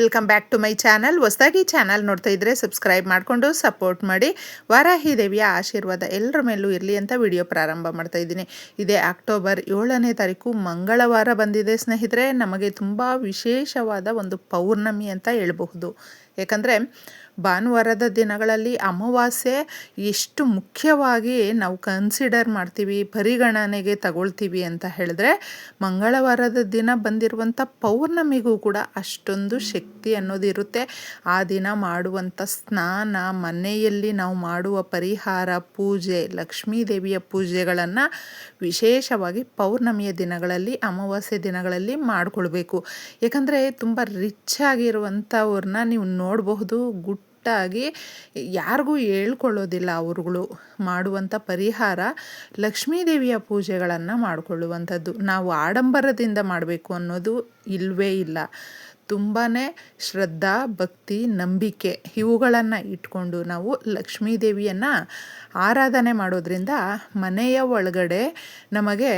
Welcome back to my channel ಹೊಸದಾಗಿ channel ನೋಡ್ತಾ ಇದ್ರೆ ಸಬ್ಸ್ಕ್ರೈಬ್ ಮಾಡಿಕೊಂಡು ಸಪೋರ್ಟ್ ಮಾಡಿ. ವಾರಾಹಿ ದೇವಿಯ ಆಶೀರ್ವಾದ ಎಲ್ಲರ ಮೇಲೂ ಇರಲಿ ಅಂತ ವಿಡಿಯೋ ಪ್ರಾರಂಭ ಮಾಡ್ತಾ ಇದ್ದೀನಿ. ಇದೇ ಅಕ್ಟೋಬರ್ ಏಳನೇ ತಾರೀಕು ಮಂಗಳವಾರ ಬಂದಿದೆ ಸ್ನೇಹಿತರೆ. ನಮಗೆ ತುಂಬ ವಿಶೇಷವಾದ ಒಂದು ಪೌರ್ಣಮಿ ಅಂತ ಹೇಳಬಹುದು. ಯಾಕಂದರೆ ಭಾನುವಾರದ ದಿನಗಳಲ್ಲಿ ಅಮಾವಾಸ್ಯೆ ಎಷ್ಟು ಮುಖ್ಯವಾಗಿ ನಾವು ಕನ್ಸಿಡರ್ ಮಾಡ್ತೀವಿ, ಪರಿಗಣನೆಗೆ ತಗೊಳ್ತೀವಿ ಅಂತ ಹೇಳಿದ್ರೆ, ಮಂಗಳವಾರದ ದಿನ ಬಂದಿರುವಂಥ ಪೌರ್ಣಮಿಗೂ ಕೂಡ ಅಷ್ಟೊಂದು ಶಕ್ತಿ ಅನ್ನೋದಿರುತ್ತೆ ಆ ದಿನ ಮಾಡುವಂಥ ಸ್ನಾನ, ಮನೆಯಲ್ಲಿ ನಾವು ಮಾಡುವ ಪರಿಹಾರ, ಪೂಜೆ, ಲಕ್ಷ್ಮೀ ದೇವಿಯ ಪೂಜೆಗಳನ್ನು ವಿಶೇಷವಾಗಿ ಪೌರ್ಣಮಿಯ ದಿನಗಳಲ್ಲಿ, ಅಮಾವಾಸ್ಯೆ ದಿನಗಳಲ್ಲಿ ಮಾಡಿಕೊಳ್ಬೇಕು. ಯಾಕಂದರೆ ತುಂಬ ರಿಚ್ ಆಗಿರುವಂಥವ್ರನ್ನ ನೀವು ನೋಡಬಹುದು ಗುಡ್ ಒಟ್ಟಾಗಿ ಯಾರಿಗೂ ಹೇಳ್ಕೊಳ್ಳೋದಿಲ್ಲ ಅವರುಗಳು ಮಾಡುವಂಥ ಪರಿಹಾರ ಲಕ್ಷ್ಮೀದೇವಿಯ ಪೂಜೆಗಳನ್ನು ಮಾಡಿಕೊಳ್ಳುವಂಥದ್ದು. ನಾವು ಆಡಂಬರದಿಂದ ಮಾಡಬೇಕು ಅನ್ನೋದು ಇಲ್ಲವೇ ಇಲ್ಲ. ತುಂಬಾ ಶ್ರದ್ಧಾ, ಭಕ್ತಿ, ನಂಬಿಕೆ ಇವುಗಳನ್ನು ಇಟ್ಕೊಂಡು ನಾವು ಲಕ್ಷ್ಮೀ ದೇವಿಯನ್ನು ಆರಾಧನೆ ಮಾಡೋದ್ರಿಂದ ಮನೆಯ ಒಳಗಡೆ ನಮಗೆ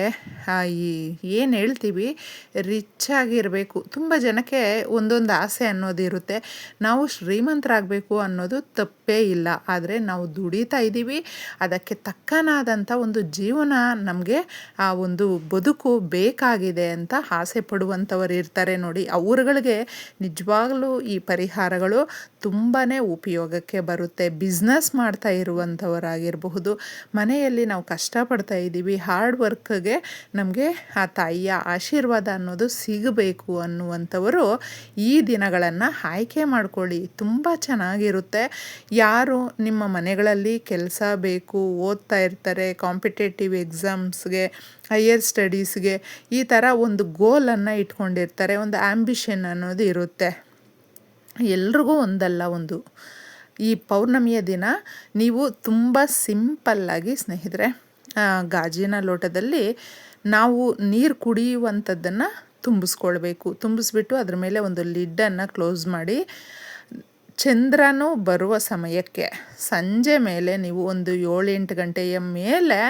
ಈ ಏನು ಹೇಳ್ತೀವಿ ರಿಚ್ ಆಗಿರಬೇಕು. ತುಂಬ ಜನಕ್ಕೆ ಒಂದೊಂದು ಆಸೆ ಅನ್ನೋದಿರುತ್ತೆ. ನಾವು ಶ್ರೀಮಂತರಾಗಬೇಕು ಅನ್ನೋದು ತಪ್ಪೇ. ಇಲ್ಲ. ಆದರೆ ನಾವು ದುಡಿತಾ ಇದ್ದೀವಿ. ಅದಕ್ಕೆ ತಕ್ಕನಾದಂಥ ಒಂದು ಜೀವನ ನಮಗೆ, ಆ ಒಂದು ಬದುಕು ಬೇಕಾಗಿದೆ ಅಂತ ಆಸೆ ಪಡುವಂಥವರು ಇರ್ತಾರೆ ನೋಡಿ. ಅವ್ರುಗಳಿಗೆ ನಿಜವಾಗ್ಲೂ ಈ ಪರಿಹಾರಗಳು ತುಂಬಾ ಉಪಯೋಗಕ್ಕೆ ಬರುತ್ತೆ. ಬಿಸ್ನೆಸ್ ಮಾಡ್ತಾ ಇರುವಂಥವರಾಗಿರಬಹುದು ಮನೆಯಲ್ಲಿ ನಾವು ಕಷ್ಟಪಡ್ತಾ ಇದ್ದೀವಿ. ಹಾರ್ಡ್ ವರ್ಕ್ಗೆ ನಮಗೆ ಆ ತಾಯಿಯ ಆಶೀರ್ವಾದ ಅನ್ನೋದು ಸಿಗಬೇಕು ಅನ್ನುವಂಥವರು ಈ ದಿನಗಳನ್ನು ಆಯ್ಕೆ ಮಾಡ್ಕೊಳ್ಳಿ. ತುಂಬ ಚೆನ್ನಾಗಿರುತ್ತೆ. ಯಾರು ನಿಮ್ಮ ಮನೆಗಳಲ್ಲಿ ಕೆಲಸ ಬೇಕು, ಓದ್ತಾ ಇರ್ತಾರೆ ಕಾಂಪಿಟೇಟಿವ್ ಎಕ್ಸಾಮ್ಸ್ಗೆ ಹೈಯರ್ ಸ್ಟಡೀಸ್ಗೆ ಈ ಥರ ಒಂದು ಗೋಲನ್ನು ಇಟ್ಕೊಂಡಿರ್ತಾರೆ, ಒಂದು ಆ್ಯಂಬಿಷನ್ ಅನ್ನೋದು ಇರುತ್ತೆ. ಎಲ್ರಿಗೂ ಒಂದಲ್ಲ ಒಂದು. ಈ ಪೌರ್ಣಮಿಯ ದಿನ ನೀವು ತುಂಬ ಸಿಂಪಲ್ಲಾಗಿ ಸ್ನೇಹಿತರೆ ಗಾಜಿನ ಲೋಟದಲ್ಲಿ ನಾವು ನೀರು ಕುಡಿಯುವಂಥದ್ದನ್ನು ತುಂಬಿಸ್ಕೊಳ್ಬೇಕು. ತುಂಬಿಸ್ಬಿಟ್ಟು ಅದ್ರ ಮೇಲೆ ಒಂದು ಲಿಡ್ಡನ್ನು ಕ್ಲೋಸ್ ಮಾಡಿ ಚಂದ್ರನು ಬರುವ ಸಮಯಕ್ಕೆ. ಸಂಜೆ ಮೇಲೆ ನೀವು ಒಂದು ಏಳೆಂಟು ಗಂಟೆಯ ಮೇಲೆ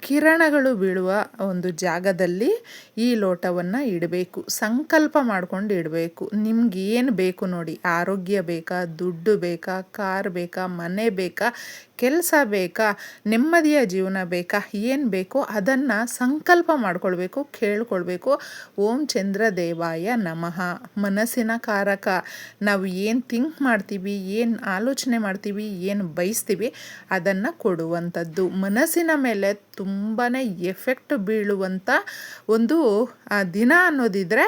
ಕಿರಣಗಳು ಬೀಳುವ ಒಂದು ಜಾಗದಲ್ಲಿ ಈ ಲೋಟವನ್ನು ಇಡಬೇಕು. ಸಂಕಲ್ಪ ಮಾಡ್ಕೊಂಡು ಇಡಬೇಕು. ನಿಮ್ಗೆ ಏನು ಬೇಕು ನೋಡಿ. ಆರೋಗ್ಯ ಬೇಕಾ? ದುಡ್ಡು ಬೇಕಾ? ಕಾರ್ ಬೇಕಾ? ಮನೆ ಬೇಕಾ? ಕೆಲಸ ಬೇಕಾ? ನೆಮ್ಮದಿಯ ಜೀವನ ಬೇಕಾ? ಏನು ಬೇಕೋ ಅದನ್ನು ಸಂಕಲ್ಪ ಮಾಡ್ಕೊಳ್ಬೇಕು, ಕೇಳ್ಕೊಳ್ಬೇಕು. ಓಂ ಚಂದ್ರ ದೇವಾಯ ನಮಃ. ಮನಸ್ಸಿನ ಕಾರಕ. ನಾವು ಏನು ಥಿಂಕ್ ಮಾಡ್ತೀವಿ? ಏನು ಆಲೋಚನೆ ಮಾಡ್ತೀವಿ? ಏನು ಬಯಸ್ತೀವಿ ಅದನ್ನು ಕೊಡುವಂಥದ್ದು. ಮನಸ್ಸಿನ ಮೇಲೆ ತುಂಬಾ ಎಫೆಕ್ಟ್ ಬೀಳುವಂಥ ಒಂದು ದಿನ ಅನ್ನೋದಿದ್ರೆ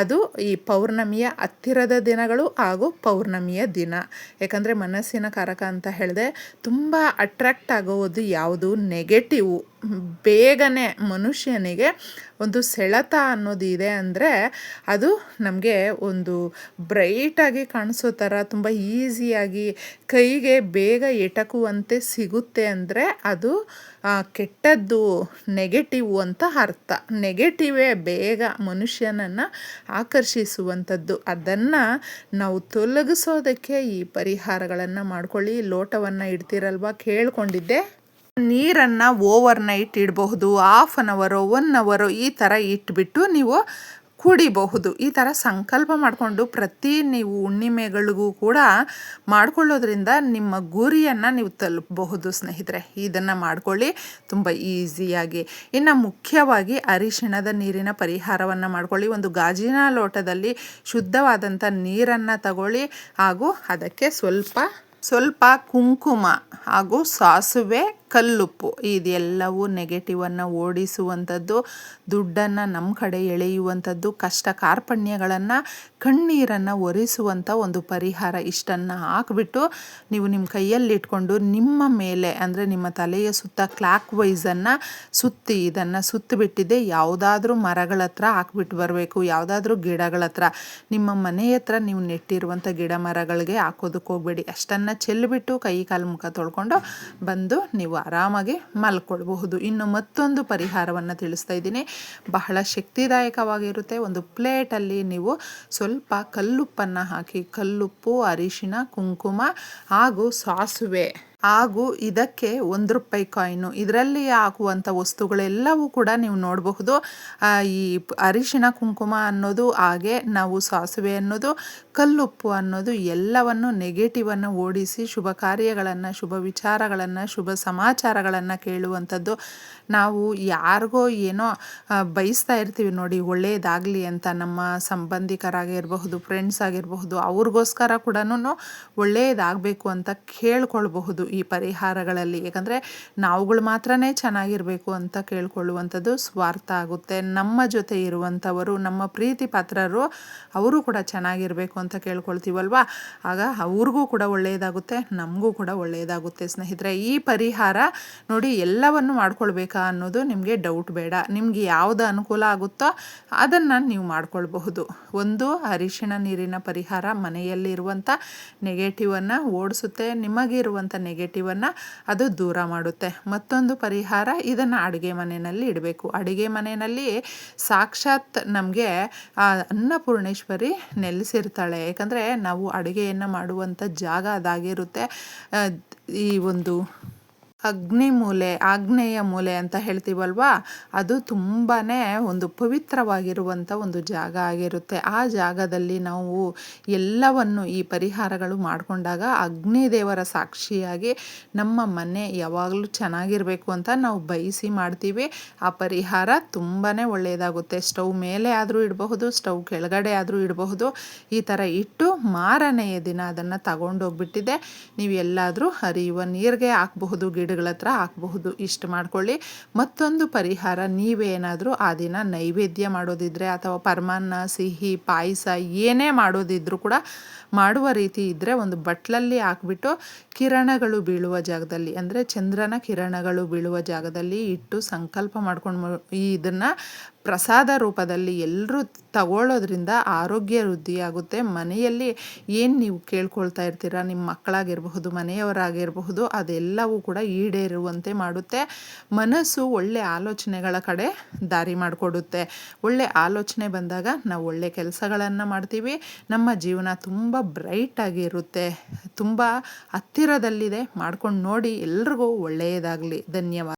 ಅದು ಈ ಪೌರ್ಣಮಿಯ ಹತ್ತಿರದ ದಿನಗಳು ಹಾಗೂ ಪೌರ್ಣಮಿಯ ದಿನ. ಯಾಕಂದರೆ ಮನಸ್ಸಿನ ಕಾರಕ ಅಂತ ಹೇಳಿದೆ, ತುಂಬ ಅಟ್ರ್ಯಾಕ್ಟ್ ಆಗೋದು ಯಾವುದು? ನೆಗೆಟಿವ್ ಬೇಗನೆ ಮನುಷ್ಯನಿಗೆ ಒಂದು ಸೆಳೆತ ಅನ್ನೋದಿದೆ ಅಂದರೆ ಅದು ನಮಗೆ ಒಂದು ಬ್ರೈಟಾಗಿ ಕಾಣಿಸೋ ಥರ ತುಂಬ ಈಸಿಯಾಗಿ ಕೈಗೆ ಬೇಗ ಎಟಕುವಂತೆ ಸಿಗುತ್ತೆ ಅಂದರೆ ಅದು ಕೆಟ್ಟದ್ದು ನೆಗೆಟಿವ್ ಅಂತ ಅರ್ಥ. ನೆಗೆಟಿವೇ ಬೇಗ ಮನುಷ್ಯನನ್ನು ಆಕರ್ಷಿಸುವಂಥದ್ದು. ಅದನ್ನು ನಾವು ತೊಲಗಿಸೋದಕ್ಕೆ ಈ ಪರಿಹಾರಗಳನ್ನು ಮಾಡ್ಕೊಳ್ಳಿ. ಲೋಟವನ್ನು ಇಡ್ತೀರಲ್ವ ಕೇಳ್ಕೊಂಡಿದ್ದೆ? ನೀರನ್ನು ಓವರ್ ನೈಟ್ ಇಡಬಹುದು ಹಾಫ್ ಅನ್ ಅವರು ಒನ್ ಅವರು ಈ ಥರ ಇಟ್ಬಿಟ್ಟು ನೀವು ಕುಡಿಬಹುದು. ಈ ಥರ ಸಂಕಲ್ಪ ಮಾಡಿಕೊಂಡು ಪ್ರತಿ ನೀವು ಹುಣ್ಣಿಮೆಗಳಿಗೂ ಕೂಡ ಮಾಡಿಕೊಳ್ಳೋದ್ರಿಂದ ನಿಮ್ಮ ಗುರಿಯನ್ನು ನೀವು ತಲುಪಬಹುದು ಸ್ನೇಹಿತರೆ. ಇದನ್ನು ಮಾಡ್ಕೊಳ್ಳಿ. ತುಂಬ ಈಸಿಯಾಗಿ. ಇನ್ನು ಮುಖ್ಯವಾಗಿ ಅರಿಶಿಣದ ನೀರಿನ ಪರಿಹಾರವನ್ನು ಮಾಡ್ಕೊಳ್ಳಿ. ಒಂದು ಗಾಜಿನ ಲೋಟದಲ್ಲಿ ಶುದ್ಧವಾದಂಥ ನೀರನ್ನು ತಗೊಳ್ಳಿ. ಹಾಗೂ ಅದಕ್ಕೆ ಸ್ವಲ್ಪ ಸ್ವಲ್ಪ ಕುಂಕುಮ ಹಾಗೂ ಸಾಸುವೆ ಕಲ್ಲುಪ್ಪು. ಇದೆಲ್ಲವೂ ನೆಗೆಟಿವನ್ನು ಓಡಿಸುವಂಥದ್ದು, ದುಡ್ಡನ್ನು ನಮ್ಮ ಕಡೆ ಎಳೆಯುವಂಥದ್ದು, ಕಷ್ಟ ಕಾರ್ಪಣ್ಯಗಳನ್ನು, ಕಣ್ಣೀರನ್ನು ಒರೆಸುವಂಥ ಒಂದು ಪರಿಹಾರ ಇಷ್ಟನ್ನು ಹಾಕಿಬಿಟ್ಟು ನೀವು ನಿಮ್ಮ ಕೈಯಲ್ಲಿಟ್ಕೊಂಡು ನಿಮ್ಮ ಮೇಲೆ, ಅಂದರೆ ನಿಮ್ಮ ತಲೆಯ ಸುತ್ತ ಕ್ಲಾಕ್ ವೈಸನ್ನು ಸುತ್ತಿ, ಇದನ್ನು ಸುತ್ತಿಬಿಟ್ಟಿದೆ ಯಾವುದಾದ್ರೂ ಮರಗಳ ಹತ್ರ ಹಾಕ್ಬಿಟ್ಟು ಬರಬೇಕು, ಯಾವುದಾದ್ರೂ ಗಿಡಗಳ ಹತ್ರ. ನಿಮ್ಮ ಮನೆ ಹತ್ರ ನೀವು ನೆಟ್ಟಿರುವಂಥ ಗಿಡ ಮರಗಳಿಗೆ ಹಾಕೋದಕ್ಕೆ ಹೋಗಬೇಡಿ. ಅಷ್ಟನ್ನು ಚೆಲ್ಲಿಬಿಟ್ಟು ಕೈ ಕಾಲು ಮುಖ ತೊಳ್ಕೊಂಡು ಬಂದು ನೀವು ಆರಾಮಾಗಿ ಮಲ್ಕೊಳ್ಬಹುದು. ಇನ್ನು ಮತ್ತೊಂದು ಪರಿಹಾರವನ್ನು ತಿಳಿಸ್ತಾ ಇದ್ದೀನಿ. ಬಹಳ ಶಕ್ತಿದಾಯಕವಾಗಿರುತ್ತೆ. ಒಂದು ಪ್ಲೇಟಲ್ಲಿ ನೀವು ಸ್ವಲ್ಪ ಕಲ್ಲುಪ್ಪನ್ನು ಹಾಕಿ, ಕಲ್ಲುಪ್ಪು, ಅರಿಶಿನ, ಕುಂಕುಮ ಹಾಗೂ ಸಾಸುವೆ. ಹಾಗೂ ಇದಕ್ಕೆ ಒಂದು ರೂಪಾಯಿ ಕಾಯಿನು ಇದರಲ್ಲಿ ಹಾಕುವಂಥ ವಸ್ತುಗಳೆಲ್ಲವೂ ಕೂಡ ನೀವು ನೋಡಬಹುದು. ಈ ಅರಿಶಿನ ಕುಂಕುಮ ಅನ್ನೋದು, ಹಾಗೆ ನಾವು ಸಾಸಿವೆ ಅನ್ನೋದು, ಕಲ್ಲುಪ್ಪು ಅನ್ನೋದು ಎಲ್ಲವನ್ನು ನೆಗೆಟಿವನ್ನು ಓಡಿಸಿ ಶುಭ ಕಾರ್ಯಗಳನ್ನು, ಶುಭ ವಿಚಾರಗಳನ್ನು, ಶುಭ ಸಮಾಚಾರಗಳನ್ನು ಕೇಳುವಂಥದ್ದು ನಾವು ಯಾರಿಗೋ ಏನೋ ಬಯಸ್ತಾ ಇರ್ತೀವಿ ನೋಡಿ ಒಳ್ಳೆಯದಾಗಲಿ ಅಂತ ನಮ್ಮ ಸಂಬಂಧಿಕರಾಗಿರಬಹುದು ಫ್ರೆಂಡ್ಸ್ ಆಗಿರಬಹುದು, ಅವ್ರಿಗೋಸ್ಕರ ಕೂಡ ಒಳ್ಳೆಯದಾಗಬೇಕು ಅಂತ ಕೇಳ್ಕೊಳ್ಬಹುದು. ಈ ಪರಿಹಾರಗಳಲ್ಲಿ. ಯಾಕಂದರೆ ನಾವುಗಳು ಮಾತ್ರನೇ ಚೆನ್ನಾಗಿರಬೇಕು ಅಂತ ಕೇಳ್ಕೊಳ್ಳುವಂಥದ್ದು ಸ್ವಾರ್ಥ ಆಗುತ್ತೆ. ನಮ್ಮ ಜೊತೆ ಇರುವಂಥವರು, ನಮ್ಮ ಪ್ರೀತಿ ಪಾತ್ರರು ಅವರು ಕೂಡ ಚೆನ್ನಾಗಿರಬೇಕು ಅಂತ ಕೇಳ್ಕೊಳ್ತೀವಲ್ವಾ? ಆಗ ಅವ್ರಿಗೂ ಕೂಡ ಒಳ್ಳೆಯದಾಗುತ್ತೆ, ನಮಗೂ ಕೂಡ ಒಳ್ಳೆಯದಾಗುತ್ತೆ. ಸ್ನೇಹಿತರೆ, ಈ ಪರಿಹಾರ ನೋಡಿ ಎಲ್ಲವನ್ನು ಮಾಡ್ಕೊಳ್ಬೇಕಾ ಅನ್ನೋದು ನಿಮಗೆ ಡೌಟ್ ಬೇಡ. ನಿಮ್ಗೆ ಯಾವುದು ಅನುಕೂಲ ಆಗುತ್ತೋ ಅದನ್ನು ನೀವು ಮಾಡ್ಕೊಳ್ಬಹುದು. ಒಂದು, ಅರಿಶಿಣ ನೀರಿನ ಪರಿಹಾರ ಮನೆಯಲ್ಲಿರುವಂಥ ನೆಗೆಟಿವನ್ನು ಓಡಿಸುತ್ತೆ, ನಿಮಗಿರುವಂಥ ನೆಗೆಟಿವನ್ನು ಅದು ದೂರ ಮಾಡುತ್ತೆ. ಮತ್ತೊಂದು ಪರಿಹಾರ ಇದನ್ನು ಅಡುಗೆ ಮನೆಯಲ್ಲಿ ಇಡಬೇಕು. ಅಡುಗೆ ಮನೆಯಲ್ಲಿ ಸಾಕ್ಷಾತ್ ನಮಗೆ ಅನ್ನಪೂರ್ಣೇಶ್ವರಿ ನೆಲೆಸಿರ್ತಾಳೆ. ಯಾಕಂದರೆ ನಾವು ಅಡುಗೆಯನ್ನು ಮಾಡುವಂಥ ಜಾಗ ಅದಾಗಿರುತ್ತೆ. ಈ ಒಂದು ಅಗ್ನಿ ಮೂಲೆ, ಆಗ್ನೇಯ ಮೂಲೆ ಅಂತ ಹೇಳ್ತೀವಲ್ವಾ? ಅದು ತುಂಬಾ ಒಂದು ಪವಿತ್ರವಾಗಿರುವಂಥ ಒಂದು ಜಾಗ ಆಗಿರುತ್ತೆ. ಆ ಜಾಗದಲ್ಲಿ ನಾವು ಎಲ್ಲವನ್ನು ಈ ಪರಿಹಾರಗಳು ಮಾಡಿಕೊಂಡಾಗ ಅಗ್ನಿ ದೇವರ ಸಾಕ್ಷಿಯಾಗಿ ನಮ್ಮ ಮನೆ ಯಾವಾಗಲೂ ಚೆನ್ನಾಗಿರಬೇಕು ಅಂತ ನಾವು ಬಯಸಿ ಮಾಡ್ತೀವಿ. ಆ ಪರಿಹಾರ ತುಂಬಾ ಒಳ್ಳೆಯದಾಗುತ್ತೆ. ಸ್ಟವ್ ಮೇಲೆ ಆದರೂ ಇಡಬಹುದು, ಸ್ಟವ್ ಕೆಳಗಡೆ ಆದರೂ ಇಡಬಹುದು. ಈ ಥರ ಇಟ್ಟು ಮಾರನೆಯ ದಿನ ಅದನ್ನು ತಗೊಂಡೋಗ್ಬಿಟ್ಟಿದೆ. ನೀವು ಎಲ್ಲಾದರೂ ಹರಿಯುವ ನೀರಿಗೆ ಹಾಕಬಹುದು ಗಿಡಗಳ ಹತ್ರ ಹಾಕಬಹುದು. ಇಷ್ಟು ಮಾಡ್ಕೊಳ್ಳಿ. ಮತ್ತೊಂದು ಪರಿಹಾರ, ನೀವೇನಾದರೂ ಆ ದಿನ ನೈವೇದ್ಯ ಮಾಡೋದಿದ್ರೆ ಅಥವಾ ಪರಮಾನ್ನ, ಸಿಹಿ, ಪಾಯಸ ಏನೇ ಮಾಡೋದಿದ್ರೂ ಕೂಡ ಮಾಡುವ ರೀತಿ ಇದ್ದರೆ ಒಂದು ಬಟ್ಲಲ್ಲಿ ಹಾಕ್ಬಿಟ್ಟು ಕಿರಣಗಳು ಬೀಳುವ ಜಾಗದಲ್ಲಿ, ಅಂದರೆ ಚಂದ್ರನ ಕಿರಣಗಳು ಬೀಳುವ ಜಾಗದಲ್ಲಿ ಇಟ್ಟು ಸಂಕಲ್ಪ ಮಾಡ್ಕೊಂಡು ಇದನ್ನು ಪ್ರಸಾದ ರೂಪದಲ್ಲಿ ಎಲ್ಲರೂ ತಗೊಳ್ಳೋದ್ರಿಂದ ಆರೋಗ್ಯ ವೃದ್ಧಿಯಾಗುತ್ತೆ. ಮನೆಯಲ್ಲಿ ಏನು ನೀವು ಕೇಳ್ಕೊಳ್ತಾ ಇರ್ತೀರ? ನಿಮ್ಮ ಮಕ್ಕಳಾಗಿರಬಹುದು, ಮನೆಯವರಾಗಿರಬಹುದು, ಅದೆಲ್ಲವೂ ಕೂಡ ಈಡೇರುವಂತೆ ಮಾಡುತ್ತೆ. ಮನಸ್ಸು ಒಳ್ಳೆ ಆಲೋಚನೆಗಳ ಕಡೆ ದಾರಿ ಮಾಡಿಕೊಡುತ್ತೆ. ಒಳ್ಳೆ ಆಲೋಚನೆ ಬಂದಾಗ ನಾವು ಒಳ್ಳೆ ಕೆಲಸಗಳನ್ನು ಮಾಡ್ತೀವಿ. ನಮ್ಮ ಜೀವನ ತುಂಬ ಬ್ರೈಟ್ ಆಗಿರುತ್ತೆ ತುಂಬ ಹತ್ತಿರದಲ್ಲಿದೆ. ಮಾಡ್ಕೊಂಡು ನೋಡಿ ಎಲ್ರಿಗೂ ಒಳ್ಳೆಯದಾಗಲಿ. ಧನ್ಯವಾದ.